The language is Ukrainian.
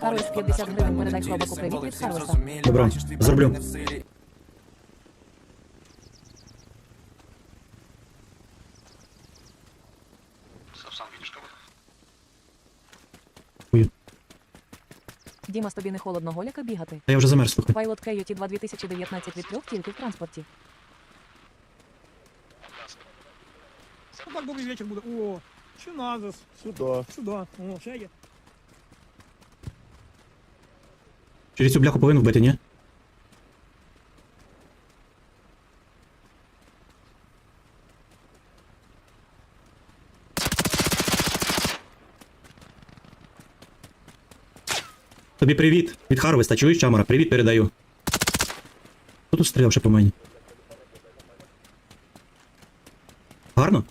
Харвест 50 гривень передай хробаку привіт від Харвеста. Добро, зроблю. Дімас, тобі не холодно голяка бігати? Та я вже замерз, слухай. Пайлот Кейоті 2 2019 від трьох тільки в транспорті. Ну так добрий вечір буде. О, що назас? Сюда. Сюди. О, ще є. Через цю бляху повинен вбити, ні? Тобі привіт від Харвеста, чуєш, Чамара? Привіт передаю. Хто тут стріляв ще по мені? Гарно?